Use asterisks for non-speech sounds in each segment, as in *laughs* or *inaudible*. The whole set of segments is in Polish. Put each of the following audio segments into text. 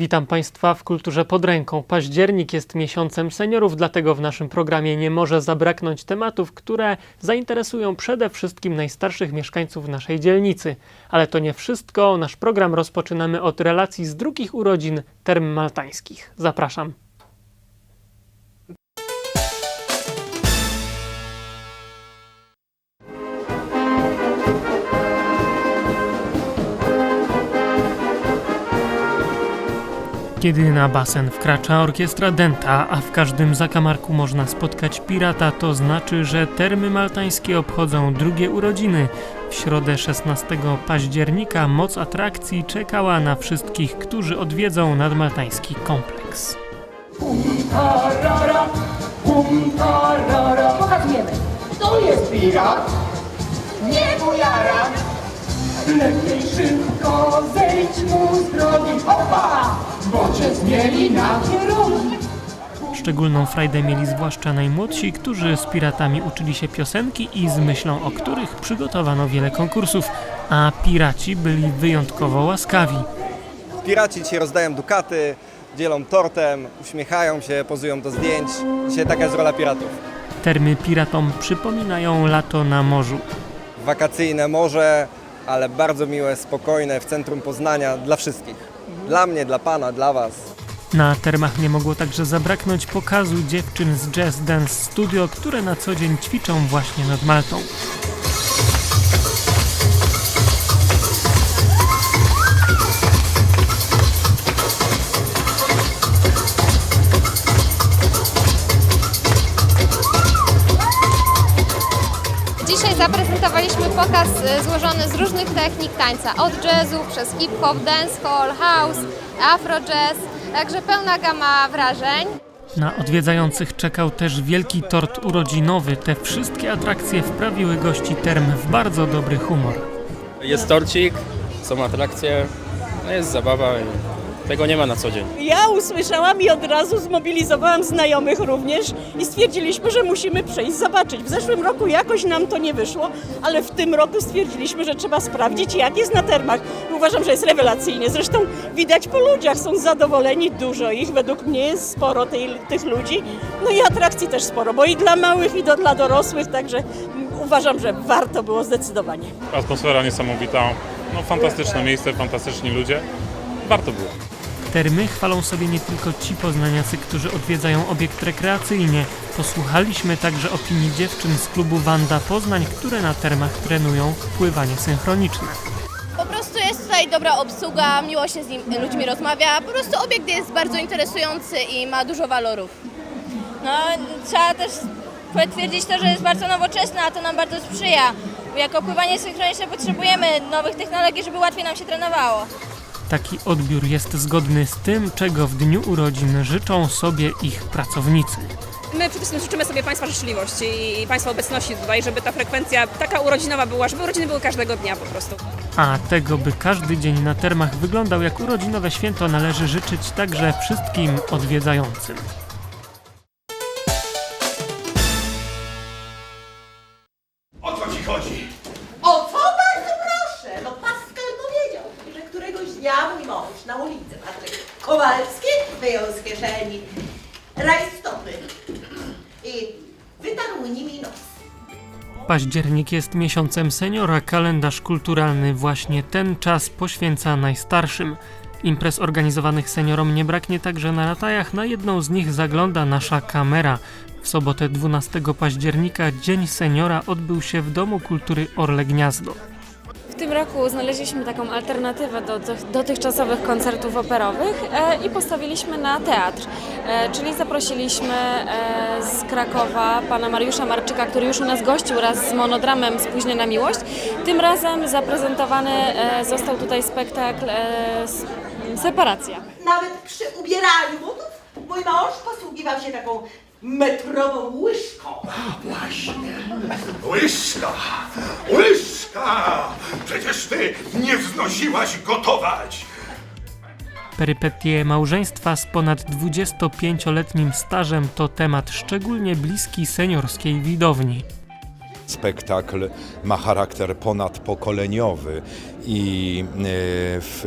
Witam Państwa w Kulturze pod ręką. Październik jest miesiącem seniorów, dlatego w naszym programie nie może zabraknąć tematów, które zainteresują przede wszystkim najstarszych mieszkańców naszej dzielnicy. Ale to nie wszystko. Nasz program rozpoczynamy od relacji z drugich urodzin term maltańskich. Zapraszam. Kiedy na basen wkracza orkiestra Denta, a w każdym zakamarku można spotkać pirata, to znaczy, że termy maltańskie obchodzą drugie urodziny. W środę 16 października moc atrakcji czekała na wszystkich, którzy odwiedzą nadmaltański kompleks. Tarara, bum tarara. Pokazujemy. To jest pirat, nie bujara. Lepiej szybko zejdź mu z drogi, opa, bo cię zmieli na kierunki. Szczególną frajdę mieli zwłaszcza najmłodsi, którzy z piratami uczyli się piosenki i z myślą o których przygotowano wiele konkursów, a piraci byli wyjątkowo łaskawi. Piraci ci rozdają dukaty, dzielą tortem, uśmiechają się, pozują do zdjęć. Dzisiaj taka jest rola piratów. Termy piratom przypominają lato na morzu. Wakacyjne morze, ale bardzo miłe, spokojne, w centrum Poznania dla wszystkich. Dla mnie, dla pana, dla was. Na termach nie mogło także zabraknąć pokazu dziewczyn z Jazz Dance Studio, które na co dzień ćwiczą właśnie nad Maltą. Dzisiaj zaprezentowaliśmy pokaz y, złożony z różnych technik tańca, od jazzu przez hip-hop, dancehall, house, afro-jazz, także pełna gama wrażeń. Na odwiedzających czekał też wielki tort urodzinowy. Te wszystkie atrakcje wprawiły gości term w bardzo dobry humor. Jest torcik, są atrakcje, no jest zabawa i tego nie ma na co dzień. Ja usłyszałam i od razu zmobilizowałam znajomych również i stwierdziliśmy, że musimy przyjść zobaczyć. W zeszłym roku jakoś nam to nie wyszło, ale w tym roku stwierdziliśmy, że trzeba sprawdzić jak jest na termach. Uważam, że jest rewelacyjnie. Zresztą widać po ludziach, są zadowoleni, dużo ich, według mnie jest sporo tej, tych ludzi. No i atrakcji też sporo, bo i dla małych i do, dla dorosłych, także uważam, że warto było zdecydowanie. Atmosfera niesamowita, no fantastyczne miejsce, fantastyczni ludzie. Warto było. Termy chwalą sobie nie tylko ci poznaniacy, którzy odwiedzają obiekt rekreacyjnie. Posłuchaliśmy także opinii dziewczyn z klubu Wanda Poznań, które na termach trenują pływanie synchroniczne. Po prostu jest tutaj dobra obsługa, miło się z nim, ludźmi rozmawia. Po prostu obiekt jest bardzo interesujący i ma dużo walorów. No, trzeba też potwierdzić to, że jest bardzo nowoczesne, a to nam bardzo sprzyja. Jako pływanie synchroniczne potrzebujemy nowych technologii, żeby łatwiej nam się trenowało. Taki odbiór jest zgodny z tym, czego w dniu urodzin życzą sobie ich pracownicy. My przede wszystkim życzymy sobie Państwa życzliwości i Państwa obecności tutaj, żeby ta frekwencja taka urodzinowa była, żeby urodziny były każdego dnia po prostu. A tego, by każdy dzień na termach wyglądał jak urodzinowe święto, należy życzyć także wszystkim odwiedzającym. Kieszeni rajstopy i wytarł nimi nos. Październik jest miesiącem seniora, kalendarz kulturalny właśnie ten czas poświęca najstarszym. Imprez organizowanych seniorom nie braknie także na latajach, na jedną z nich zagląda nasza kamera. W sobotę 12 października Dzień Seniora odbył się w Domu Kultury Orle Gniazdo. Tym roku znaleźliśmy taką alternatywę do tych dotychczasowych koncertów operowych e, i postawiliśmy na teatr. E, czyli zaprosiliśmy e, z Krakowa pana Mariusza Marczyka, który już u nas gościł raz z monodramem Spóźniona Miłość. Tym razem zaprezentowany został tutaj spektakl Separacja. Nawet przy ubieraniu butów mój mąż posługiwał się taką metrową łyżką. Właśnie. Łyżka! Łyżka! Przecież ty nie wznosiłaś gotować! Perypetie małżeństwa z ponad 25-letnim stażem to temat szczególnie bliski seniorskiej widowni. Spektakl ma charakter ponadpokoleniowy i e, w,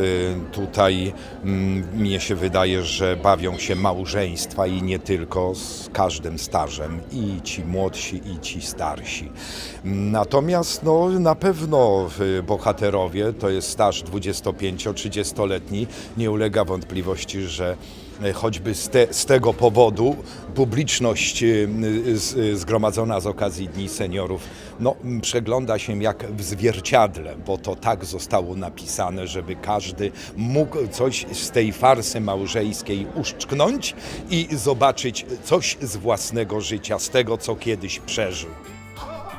tutaj mm, mnie się wydaje, że bawią się małżeństwa i nie tylko z każdym stażem, i ci młodsi, i ci starsi. Natomiast no, na pewno bohaterowie, to jest staż 25-30-letni, nie ulega wątpliwości, że choćby z, te, z tego powodu publiczność y, y, y, zgromadzona z okazji Dni Seniorów no, przegląda się jak w zwierciadle, bo to tak zostało napisane, żeby każdy mógł coś z tej farsy małżeńskiej uszczknąć i zobaczyć coś z własnego życia, z tego, co kiedyś przeżył.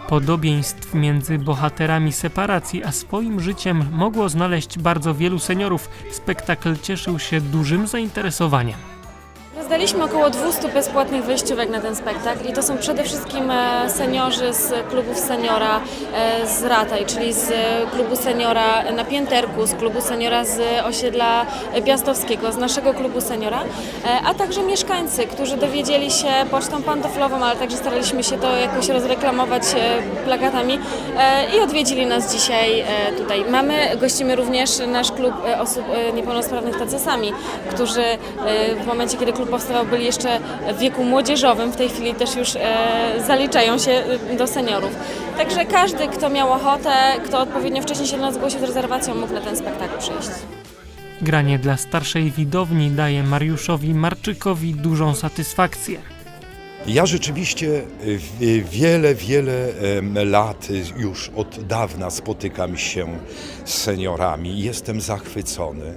Podobieństw między bohaterami separacji a swoim życiem mogło znaleźć bardzo wielu seniorów. Spektakl cieszył się dużym zainteresowaniem. Rozdaliśmy około 200 bezpłatnych wejściówek na ten spektakl i to są przede wszystkim e, seniorzy z klubów seniora e, z Rataj, czyli z klubu seniora na Pięterku, z klubu seniora z osiedla Piastowskiego, z naszego klubu seniora, e, a także mieszkańcy, którzy dowiedzieli się pocztą pantoflową, ale także staraliśmy się to jakoś rozreklamować plakatami i odwiedzili nas dzisiaj tutaj. Mamy, gościmy również nasz klub osób niepełnosprawnych tacy którzy w momencie, kiedy klub powstawał, byli jeszcze w wieku młodzieżowym, w tej chwili też już e, zaliczają się e, do seniorów. Także każdy, kto miał ochotę, kto odpowiednio wcześniej się do nas zgłosił z rezerwacją, mógł na ten spektakl przyjść. Granie dla starszej widowni daje Mariuszowi Marczykowi dużą satysfakcję. Ja rzeczywiście w- wiele, wiele lat już od dawna spotykam się z seniorami i jestem zachwycony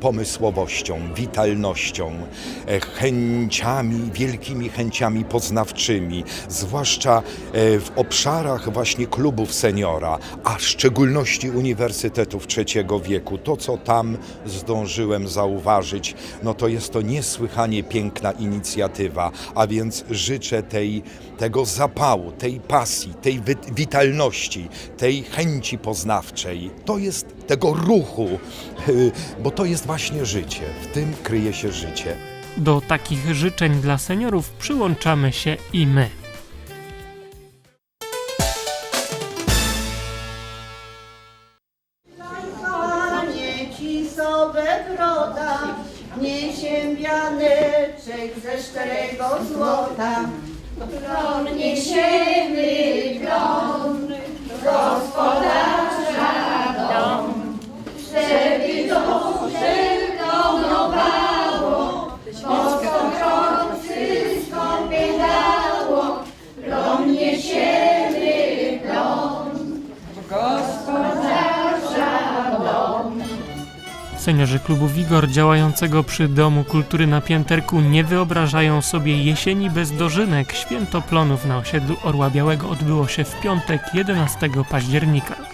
pomysłowością, witalnością, e, chęciami, wielkimi chęciami poznawczymi, zwłaszcza e, w obszarach właśnie klubów seniora, a w szczególności uniwersytetów trzeciego wieku. To, co tam zdążyłem zauważyć, no to jest to niesłychanie piękna inicjatywa, a więc życzę tej, tego zapału, tej pasji, tej wi- witalności, tej chęci poznawczej. To jest tego ruchu, *laughs* bo to jest właśnie życie. W tym kryje się życie. Do takich życzeń dla seniorów przyłączamy się i my. Seniorzy klubu Wigor działającego przy Domu Kultury na Pięterku nie wyobrażają sobie jesieni bez dożynek. Święto plonów na osiedlu Orła Białego odbyło się w piątek 11 października.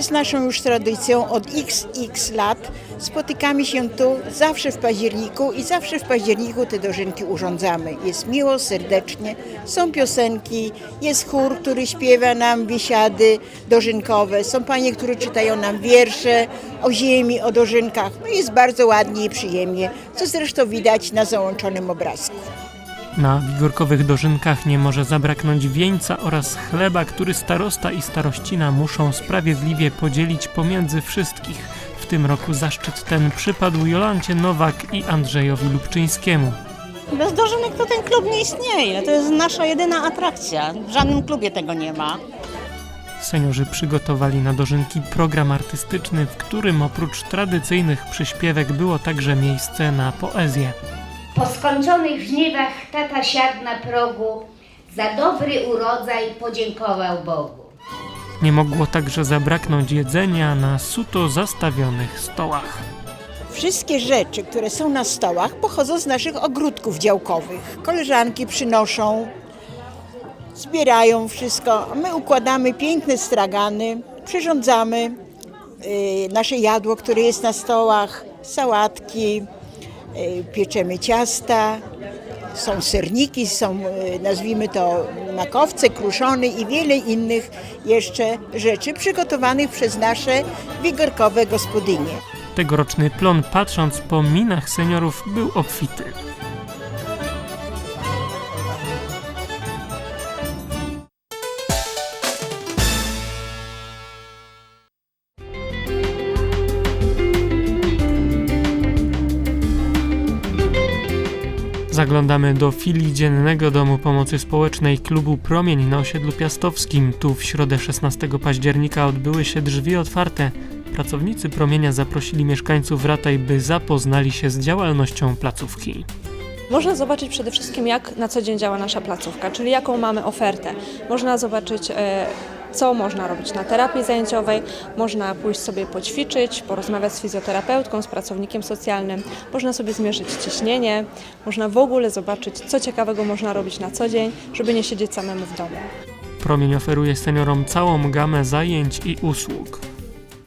Jest naszą już tradycją od xx lat. Spotykamy się tu zawsze w październiku i zawsze w październiku te dożynki urządzamy. Jest miło, serdecznie, są piosenki, jest chór, który śpiewa nam biesiady dożynkowe, są panie, które czytają nam wiersze o ziemi, o dożynkach. No jest bardzo ładnie i przyjemnie, co zresztą widać na załączonym obrazku. Na wigorkowych dożynkach nie może zabraknąć wieńca oraz chleba, który starosta i starościna muszą sprawiedliwie podzielić pomiędzy wszystkich. W tym roku zaszczyt ten przypadł Jolancie Nowak i Andrzejowi Lubczyńskiemu. Bez dożynek to ten klub nie istnieje. To jest nasza jedyna atrakcja. W żadnym klubie tego nie ma. Seniorzy przygotowali na dożynki program artystyczny, w którym oprócz tradycyjnych przyśpiewek było także miejsce na poezję. Po skończonych żniwach tata siadł na progu, za dobry urodzaj podziękował Bogu. Nie mogło także zabraknąć jedzenia na suto zastawionych stołach. Wszystkie rzeczy, które są na stołach, pochodzą z naszych ogródków działkowych. Koleżanki przynoszą, zbierają wszystko. My układamy piękne stragany, przyrządzamy y, nasze jadło, które jest na stołach, sałatki, pieczemy ciasta, są serniki, są y, nazwijmy to makowce, kruszony i wiele innych jeszcze rzeczy przygotowanych przez nasze wigorkowe gospodynie. Tegoroczny plon, patrząc po minach seniorów, był obfity. Zaglądamy do filii Dziennego Domu Pomocy Społecznej klubu Promień na osiedlu Piastowskim. Tu w środę 16 października odbyły się drzwi otwarte. Pracownicy Promienia zaprosili mieszkańców Rataj, by zapoznali się z działalnością placówki. Można zobaczyć przede wszystkim, jak na co dzień działa nasza placówka, czyli jaką mamy ofertę. Można zobaczyć, e, co można robić na terapii zajęciowej, można pójść sobie poćwiczyć, porozmawiać z fizjoterapeutką, z pracownikiem socjalnym, można sobie zmierzyć ciśnienie, można w ogóle zobaczyć, co ciekawego można robić na co dzień, żeby nie siedzieć samemu w domu. Promień oferuje seniorom całą gamę zajęć i usług.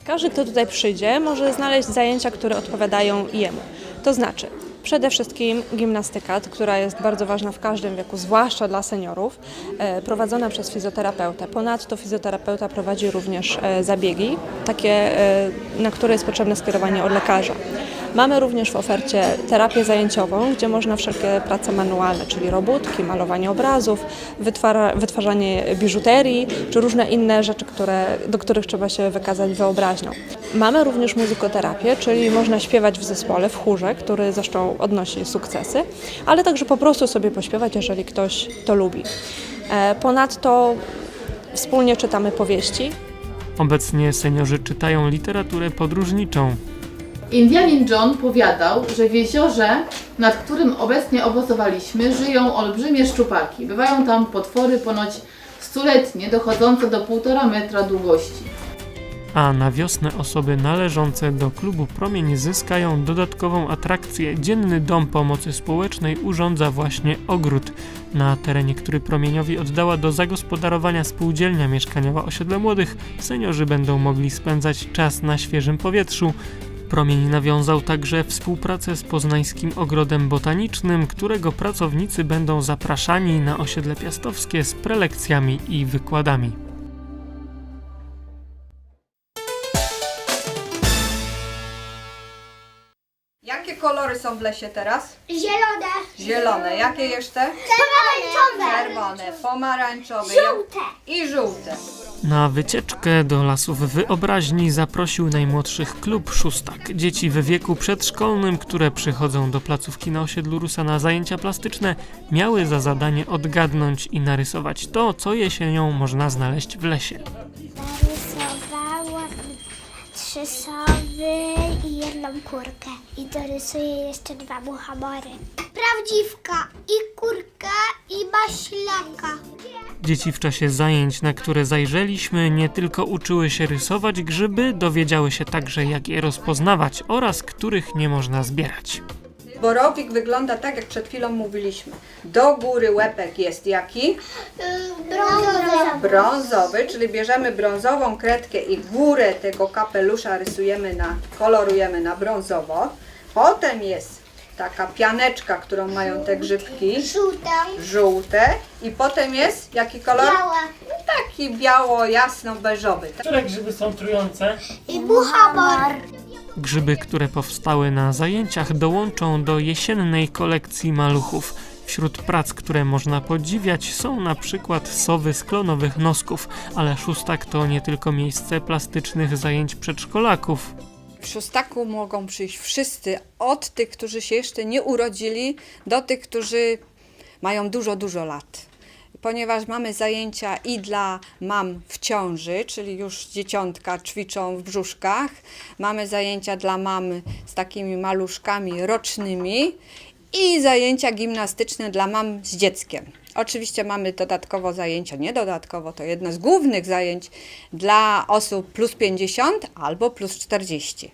Każdy, kto tutaj przyjdzie, może znaleźć zajęcia, które odpowiadają jemu. To znaczy, przede wszystkim gimnastyka, która jest bardzo ważna w każdym wieku, zwłaszcza dla seniorów, e, prowadzona przez fizjoterapeutę. Ponadto fizjoterapeuta prowadzi również e, zabiegi, takie, e, na które jest potrzebne skierowanie od lekarza. Mamy również w ofercie terapię zajęciową, gdzie można wszelkie prace manualne, czyli robótki, malowanie obrazów, wytwarzanie biżuterii, czy różne inne rzeczy, które, do których trzeba się wykazać wyobraźnią. Mamy również muzykoterapię, czyli można śpiewać w zespole, w chórze, który zresztą odnosi sukcesy, ale także po prostu sobie pośpiewać, jeżeli ktoś to lubi. E, Ponadto wspólnie czytamy powieści, Obecnie seniorzy czytają literaturę podróżniczą. Indianin John powiadał, że w jeziorze, nad którym obecnie obozowaliśmy, żyją olbrzymie szczupaki. Bywają tam potwory ponoć stuletnie, dochodzące do półtora metra długości. A na wiosnę osoby należące do klubu Promień zyskają dodatkową atrakcję. Dzienny Dom Pomocy Społecznej urządza właśnie ogród, na terenie który Promieniowi oddała do zagospodarowania spółdzielnia mieszkaniowa osiedle młodych. Seniorzy będą mogli spędzać czas na świeżym powietrzu. Promień nawiązał także współpracę z Poznańskim Ogrodem Botanicznym, którego pracownicy będą zapraszani na osiedle piastowskie z prelekcjami i wykładami. Kolory są w lesie teraz? Zielone. Zielone. Jakie jeszcze? Pomarańczowe. Czerwone, pomarańczowe Żółte. i żółte. Na wycieczkę do lasów wyobraźni zaprosił najmłodszych klub Szóstak. Dzieci w wieku przedszkolnym, które przychodzą do placówki na osiedlu Rusa na zajęcia plastyczne, miały za zadanie odgadnąć i narysować to, co jesienią można znaleźć w lesie. Trzy sowy i jedną kurkę. I dorysuję jeszcze dwa muchamory. Prawdziwka i kurkę i maślaka. Dzieci w czasie zajęć, na które zajrzeliśmy, nie tylko uczyły się rysować grzyby, dowiedziały się także, jak je rozpoznawać oraz których nie można zbierać. Borowik wygląda tak, jak przed chwilą mówiliśmy. Do góry łepek jest jaki? Brązowy. Brązowy, czyli bierzemy brązową kredkę i górę tego kapelusza rysujemy na, kolorujemy na brązowo. Potem jest taka pianeczka, którą mają te grzybki. Żółta. Żółte. I potem jest jaki kolor? Biała. Taki biało-jasno-beżowy. Które grzyby są trujące? I muchamor. Grzyby, które powstały na zajęciach, dołączą do jesiennej kolekcji maluchów. Wśród prac, które można podziwiać, są na przykład sowy z klonowych nosków, ale szóstak to nie tylko miejsce plastycznych zajęć przedszkolaków. W szóstaku mogą przyjść wszyscy, od tych, którzy się jeszcze nie urodzili, do tych, którzy mają dużo, dużo lat. Ponieważ mamy zajęcia i dla mam w ciąży, czyli już dzieciątka ćwiczą w brzuszkach, mamy zajęcia dla mam z takimi maluszkami rocznymi i zajęcia gimnastyczne dla mam z dzieckiem. Oczywiście mamy dodatkowo zajęcia, nie dodatkowo, to jedno z głównych zajęć dla osób plus 50 albo plus 40.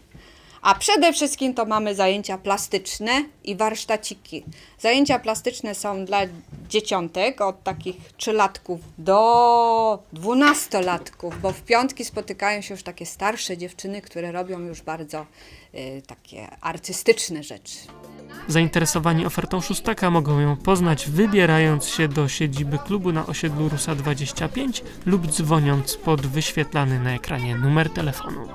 A przede wszystkim to mamy zajęcia plastyczne i warsztaciki. Zajęcia plastyczne są dla dzieciątek od takich trzylatków do dwunastolatków, bo w piątki spotykają się już takie starsze dziewczyny, które robią już bardzo y, takie artystyczne rzeczy. Zainteresowani ofertą szóstaka mogą ją poznać wybierając się do siedziby klubu na osiedlu Rusa 25 lub dzwoniąc pod wyświetlany na ekranie numer telefonu.